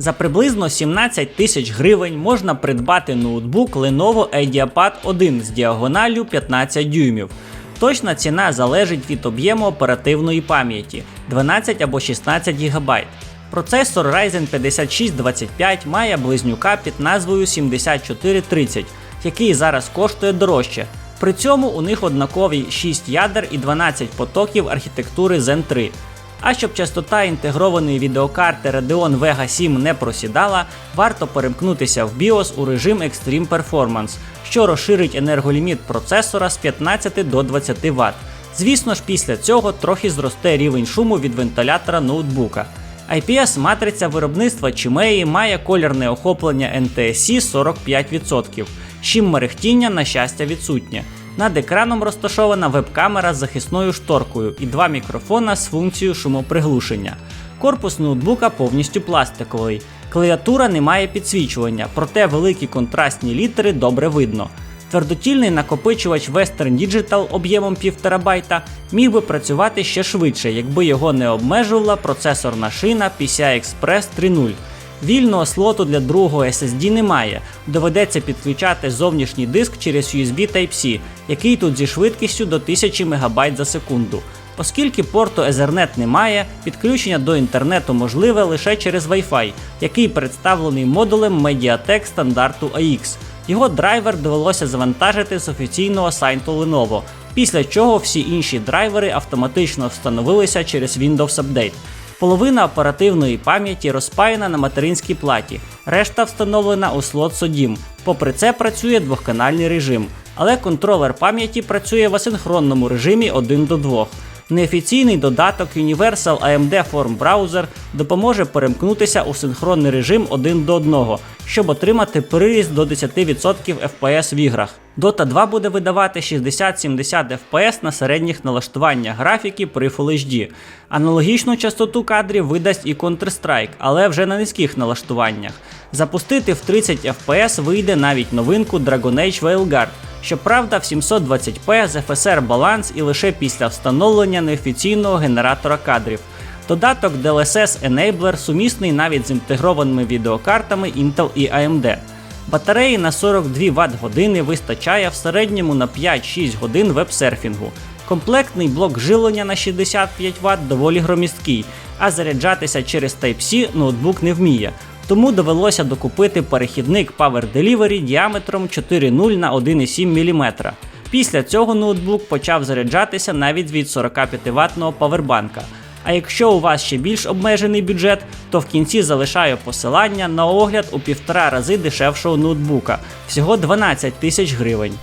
За приблизно 17 тисяч гривень можна придбати ноутбук Lenovo IdeaPad 1 з діагоналлю 15 дюймів. Точна ціна залежить від об'єму оперативної пам'яті 12 або 16 ГБ. Процесор Ryzen 5625 має близнюка під назвою 7430, який зараз коштує дорожче. При цьому у них однакові 6 ядер і 12 потоків архітектури Zen 3. А щоб частота інтегрованої відеокарти Radeon Vega 7 не просідала, варто перемкнутися в BIOS у режим Extreme Performance, що розширить енерголіміт процесора з 15 до 20 Вт. Звісно ж, після цього трохи зросте рівень шуму від вентилятора ноутбука. IPS-матриця виробництва Chimei має колірне охоплення NTSC 45%, з чим мерехтіння, на щастя, відсутнє. Над екраном розташована веб-камера з захисною шторкою і два мікрофона з функцією шумоприглушення. Корпус ноутбука повністю пластиковий. Клавіатура не має підсвічування, проте великі контрастні літери добре видно. Твердотільний накопичувач Western Digital об'ємом 1,5 байта міг би працювати ще швидше, якби його не обмежувала процесорна шина PCI Express 3.0. Вільного слоту для другого SSD немає. Доведеться підключати зовнішній диск через USB Type-C, який тут зі швидкістю до 1000 МБ за секунду. Оскільки порту Ethernet немає, підключення до інтернету можливе лише через Wi-Fi, який представлений модулем Mediatek стандарту AX. Його драйвер довелося завантажити з офіційного сайту Lenovo, після чого всі інші драйвери автоматично встановилися через Windows Update. Половина оперативної пам'яті розпаяна на материнській платі, решта встановлена у слот SODIMM. Попри це працює двохканальний режим, але контролер пам'яті працює в асинхронному режимі 1 до 2. Неофіційний додаток Universal AMD Form Browser допоможе перемкнутися у синхронний режим 1 до 1, щоб отримати приріст до 10% FPS в іграх. Dota 2 буде видавати 60-70 FPS на середніх налаштуваннях графіки при Full HD. Аналогічну частоту кадрів видасть і Counter-Strike, але вже на низьких налаштуваннях. Запустити в 30 FPS вийде навіть новинку Dragon Age Veilguard, Щоправда, в 720p з FSR баланс і лише після встановлення неофіційного генератора кадрів. Додаток DLSS Enabler сумісний навіть з інтегрованими відеокартами Intel і AMD. Батареї на 42 Вт години вистачає в середньому на 5-6 годин веб-серфінгу. Комплектний блок живлення на 65 Вт доволі громісткий, а заряджатися через Type-C ноутбук не вміє тому довелося докупити перехідник Power Delivery діаметром 4,0 на 1,7 мм. Після цього ноутбук почав заряджатися навіть від 45 ваттного павербанка. А якщо у вас ще більш обмежений бюджет, то в кінці залишаю посилання на огляд у півтора рази дешевшого ноутбука всього 12 тисяч гривень.